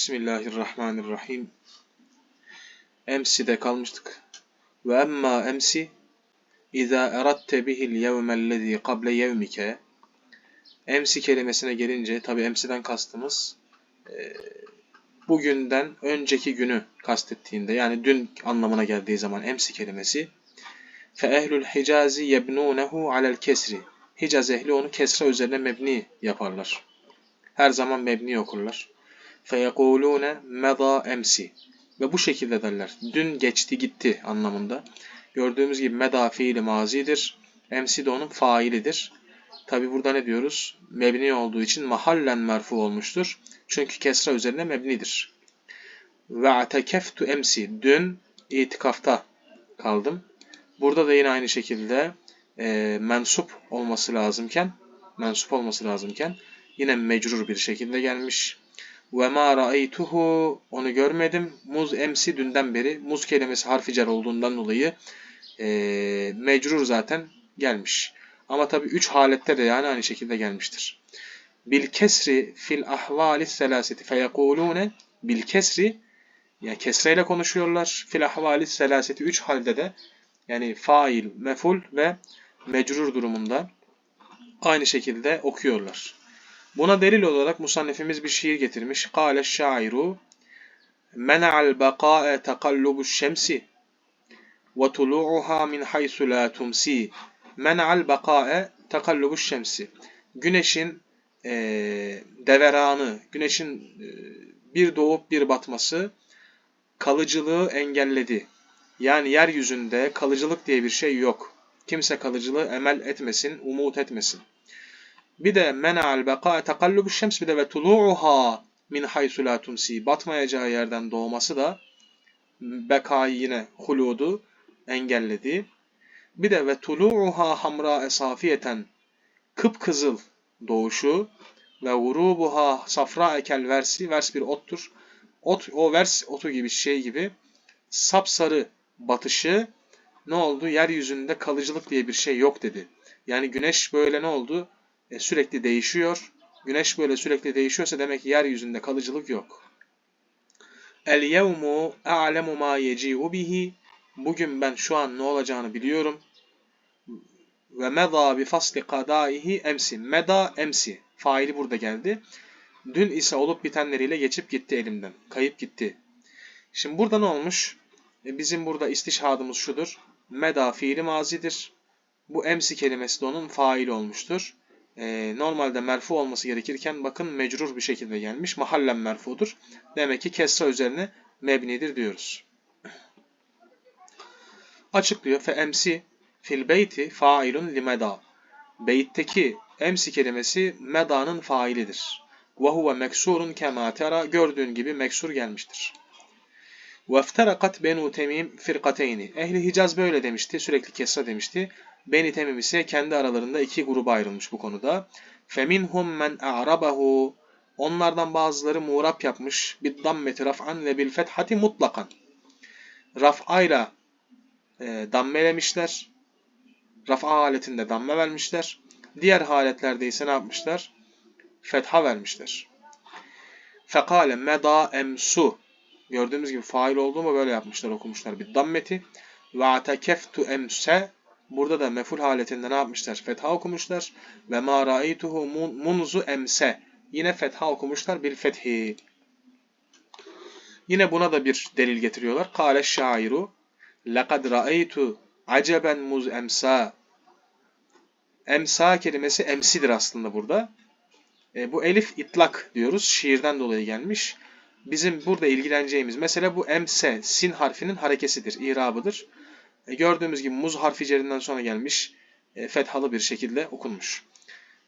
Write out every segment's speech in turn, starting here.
Bismillahirrahmanirrahim. Emsi'de kalmıştık. Ve emma emsi İza eratte bihil yevmellezî kable yevmike Emsi kelimesine gelince tabi emsiden kastımız e, bugünden önceki günü kastettiğinde yani dün anlamına geldiği zaman emsi kelimesi fe ehlul hicazi yebnunehu alel kesri Hicaz ehli onu kesre üzerine mebni yaparlar. Her zaman mebni okurlar feyekulune meda emsi ve bu şekilde derler. Dün geçti gitti anlamında. Gördüğümüz gibi meda fiili mazidir. Emsi de onun failidir. Tabi burada ne diyoruz? Mebni olduğu için mahallen merfu olmuştur. Çünkü kesra üzerine mebnidir. Ve atekeftu emsi. Dün itikafta kaldım. Burada da yine aynı şekilde e, mensup olması lazımken mensup olması lazımken yine mecrur bir şekilde gelmiş. Ve ma ra'aytuhu onu görmedim. Muz emsi dünden beri. Muz kelimesi harfi cer olduğundan dolayı e, mecrur zaten gelmiş. Ama tabi üç halette de yani aynı şekilde gelmiştir. Bil kesri fil ahvali selaseti feyekulune bil kesri yani kesreyle konuşuyorlar. Fil ahvali selaseti üç halde de yani fail, meful ve mecrur durumunda aynı şekilde okuyorlar. Buna delil olarak musannefimiz bir şiir getirmiş. Kâle şairu mena'al bakâe tekallubu şemsi ve tulu'uha min haysu la tumsi mena'al bakâe tekallubu şemsi Güneşin e, deveranı, güneşin e, bir doğup bir batması kalıcılığı engelledi. Yani yeryüzünde kalıcılık diye bir şey yok. Kimse kalıcılığı emel etmesin, umut etmesin. Bir de mena'al beka tekallubu şems bir de ve tulu'uha min haysu la tumsi batmayacağı yerden doğması da bekayı yine huludu engelledi. Bir de ve tulu'uha hamra esafiyeten kıpkızıl doğuşu ve vurubuha safra ekel versi vers bir ottur. Ot o vers otu gibi şey gibi sapsarı batışı ne oldu? Yeryüzünde kalıcılık diye bir şey yok dedi. Yani güneş böyle ne oldu? E, sürekli değişiyor. Güneş böyle sürekli değişiyorsa demek ki yeryüzünde kalıcılık yok. El yevmu a'lemu ma yeci'u bihi. Bugün ben şu an ne olacağını biliyorum. Ve meda bi fasli kadaihi emsi. Meda emsi. Faili burada geldi. Dün ise olup bitenleriyle geçip gitti elimden. Kayıp gitti. Şimdi burada ne olmuş? E, bizim burada istişhadımız şudur. Meda fiili mazidir. Bu emsi kelimesi de onun faili olmuştur e, normalde merfu olması gerekirken bakın mecrur bir şekilde gelmiş. Mahallen merfudur. Demek ki kesra üzerine mebnidir diyoruz. Açıklıyor. Fe emsi fil beyti failun limeda. Beytteki emsi kelimesi meda'nın failidir. Ve huve meksurun kema tera. Gördüğün gibi meksur gelmiştir. Vefterakat benu temim firkateyni. Ehli Hicaz böyle demişti. Sürekli kesra demişti. Beni Temim ise kendi aralarında iki gruba ayrılmış bu konuda. Feminhum men a'rabahu Onlardan bazıları muğrap yapmış. Bir dammeti raf'an ve bil fethati mutlakan. Raf'ayla e, dammelemişler. Raf'a haletinde damme vermişler. Diğer haletlerde ise ne yapmışlar? Fetha vermişler. Fekale meda emsu. Gördüğümüz gibi fail oldu mu böyle yapmışlar okumuşlar bir dammeti. Ve atekeftu emse Burada da meful haletinde ne yapmışlar? Fetha okumuşlar. Ve ma ra'aytuhu munzu emse. Yine fetha okumuşlar bil fethi. Yine buna da bir delil getiriyorlar. Kâle şairu لَقَدْ رَأَيْتُ aceben muz emsa. Emsa kelimesi emsidir aslında burada. E, bu elif itlak diyoruz. Şiirden dolayı gelmiş. Bizim burada ilgileneceğimiz mesela bu emse, sin harfinin harekesidir, irabıdır. E, gördüğümüz gibi muz harfi cerinden sonra gelmiş. E, fethalı bir şekilde okunmuş.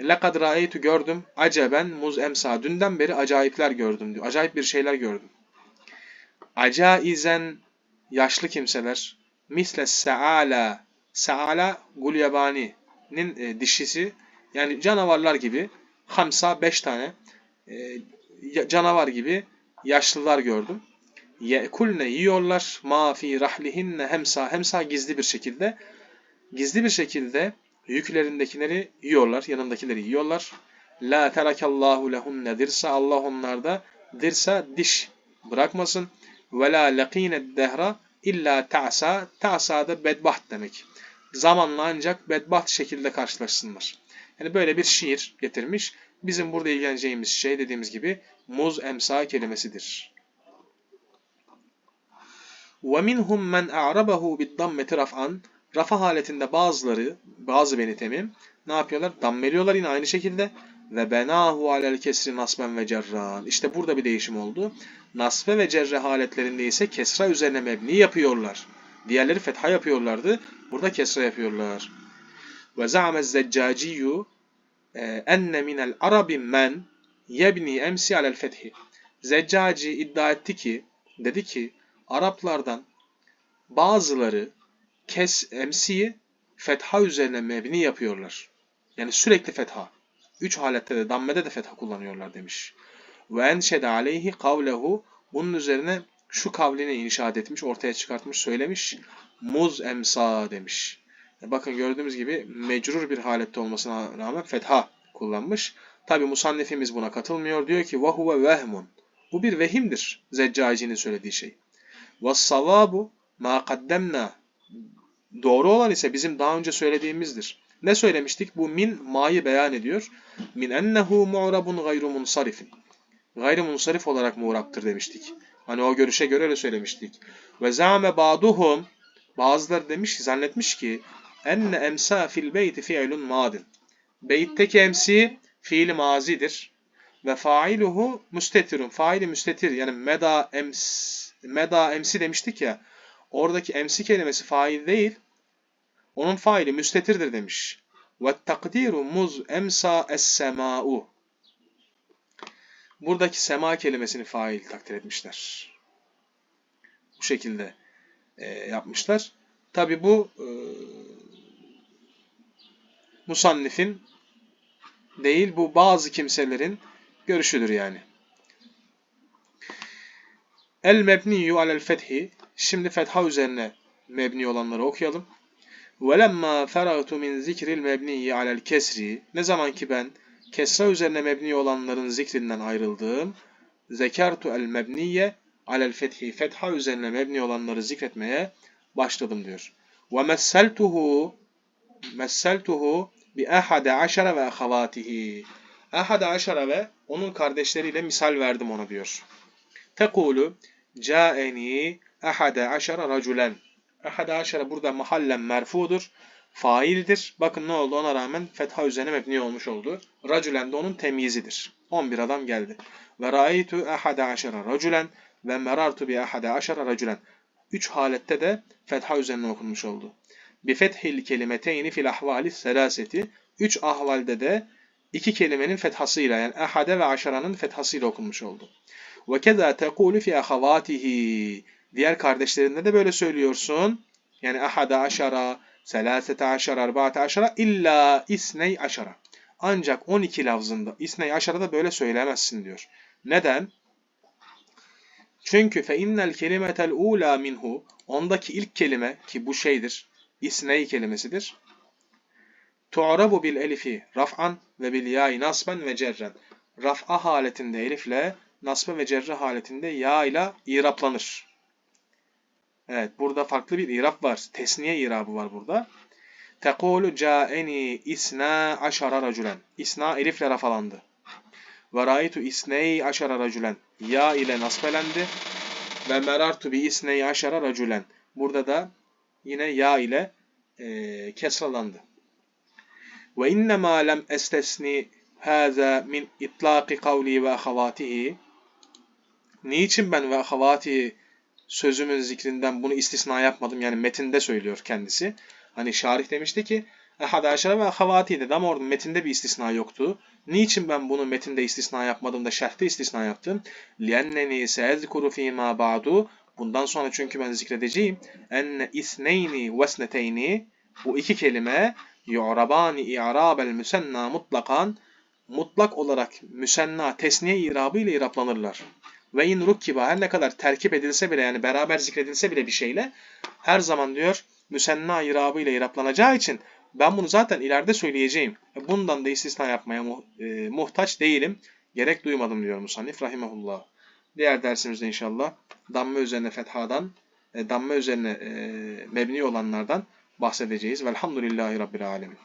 Lekad ra'eytu gördüm. Aceben muz emsa. Dünden beri acayipler gördüm diyor. Acayip bir şeyler gördüm. Acaizen yaşlı kimseler. Misle se'ala. Se'ala gulyabani'nin e, dişisi. Yani canavarlar gibi. Hamsa beş tane. E, canavar gibi yaşlılar gördüm yekulne yiyorlar ma fi rahlihinne hemsa hemsa gizli bir şekilde gizli bir şekilde yüklerindekileri yiyorlar yanındakileri yiyorlar la terakallahu lehun nedirse Allah onlarda dirsa diş bırakmasın. Ve la laqine dehra illa ta'sa. Ta'sa da bedbaht demek. Zamanla ancak bedbaht şekilde karşılaşsınlar. Yani böyle bir şiir getirmiş. Bizim burada ilgileneceğimiz şey dediğimiz gibi muz emsa kelimesidir. وَمِنْهُمْ مَنْ أَعْرَبَهُ بِالضَّمَّةِ رَفْعًا Rafa haletinde bazıları, bazı beni temim ne yapıyorlar? Dammeliyorlar yine aynı şekilde. Ve benahu alel kesri nasben ve cerran. İşte burada bir değişim oldu. Nasbe ve cerre haletlerinde ise kesra üzerine mebni yapıyorlar. Diğerleri fetha yapıyorlardı. Burada kesra yapıyorlar. Ve za'ame zeccaciyyu enne minel arabi men yebni emsi alel fethi. Zeccaci iddia etti ki, dedi ki Araplardan bazıları kes emsiyi fetha üzerine mebni yapıyorlar. Yani sürekli fetha. Üç halette de dammede de fetha kullanıyorlar demiş. Ve enşede aleyhi kavlehu bunun üzerine şu kavlini inşaat etmiş, ortaya çıkartmış, söylemiş. Muz emsa demiş. E bakın gördüğümüz gibi mecrur bir halette olmasına rağmen fetha kullanmış. Tabi musannifimiz buna katılmıyor. Diyor ki vahuve vehmun. Bu bir vehimdir. Zeccacinin söylediği şey. وَالصَّوَابُ مَا قَدَّمْنَا Doğru olan ise bizim daha önce söylediğimizdir. Ne söylemiştik? Bu min ma'yı beyan ediyor. Min ennehu mu'rabun gayru munsarifin. Gayrı munsarif olarak muğraptır demiştik. Hani o görüşe göre öyle söylemiştik. Ve zame ba'duhum bazıları demiş zannetmiş ki enne emsa fil beyti fi'lun madin. Beytteki emsi fiil mazidir. Ve failuhu müstetirun. Faili müstetir yani meda ems meda emsi demiştik ya. Oradaki emsi kelimesi fail değil. Onun faili müstetirdir demiş. Ve takdiru muz emsa es-sema'u. Buradaki sema kelimesini fail takdir etmişler. Bu şekilde e, yapmışlar. Tabi bu e, musannifin değil bu bazı kimselerin görüşüdür yani. El mebniyu alel fethi. Şimdi fetha üzerine mebni olanları okuyalım. وَلَمَّا فَرَغْتُ مِنْ ذِكْرِ الْمَبْنِيِّ عَلَى الْكَسْرِ Ne zaman ki ben kesra üzerine mebni olanların zikrinden ayrıldığım zekartu el mebniye alel fethi fetha üzerine mebni olanları zikretmeye başladım diyor. Ve messeltuhu messeltuhu bi ahade aşara ve ahavatihi. Ahade aşara ve onun kardeşleriyle misal verdim ona diyor. Tekulu Câeni ahade aşara raculen. Ahade aşara burada mahallen merfudur. Faildir. Bakın ne oldu ona rağmen fetha üzerine mebni olmuş oldu. Raculen de onun temyizidir. 11 adam geldi. Ve ra'aytu ahade aşara raculen ve merartu bi ahade aşara raculen. 3 halette de fetha üzerine okunmuş oldu. Bi fethil kelimeteyni fil ahvali selaseti. 3 ahvalde de iki kelimenin fethasıyla yani ahade ve aşaranın fethasıyla okunmuş oldu. Ve keza tekulu fi ahavatihi. Diğer kardeşlerinde de böyle söylüyorsun. Yani ahada aşara, selasete aşara, arbaate aşara illa isney aşara. Ancak 12 lafzında isney aşarada böyle söylemezsin diyor. Neden? Çünkü fe innel kelimetel ula minhu ondaki ilk kelime ki bu şeydir. İsney kelimesidir. Tu'rabu bil elifi raf'an ve bil ya'i nasben ve cerren. Raf'a haletinde elifle nasbe ve cerre haletinde ya ile iraplanır. Evet burada farklı bir irap var. Tesniye irabı var burada. Tekulu caeni isna aşara raculen. İsna elifle rafalandı. Ve raitu isney aşara raculen. Ya ile nasbelendi. Ve merartu bi isney aşara raculen. Burada da yine ya ile e, kesralandı. Ve innema lem estesni hâzâ min itlâki kavli ve ahavâtihi Niçin ben ve havati sözümün zikrinden bunu istisna yapmadım? Yani metinde söylüyor kendisi. Hani şarih demişti ki Ehad aşara ve havati dedi ama orada metinde bir istisna yoktu. Niçin ben bunu metinde istisna yapmadım da şerhte istisna yaptım? لِأَنَّنِي سَيَذْكُرُ ف۪ي مَا بَعْدُ Bundan sonra çünkü ben zikredeceğim. enne isneyni vesneteyni Bu iki kelime yu'rabani i'rabel müsenna mutlakan mutlak olarak müsenna tesniye irabı ile iraplanırlar. Ve in rukkiba her ne kadar terkip edilse bile yani beraber zikredilse bile bir şeyle her zaman diyor müsenna irabı ile iraplanacağı için ben bunu zaten ileride söyleyeceğim. Bundan da istisna yapmaya mu e, muhtaç değilim. Gerek duymadım diyor Musannif rahimahullah. Diğer dersimizde inşallah damme üzerine fethadan, e, damme üzerine e, mebni olanlardan bahsedeceğiz. Velhamdülillahi Rabbil Alemin.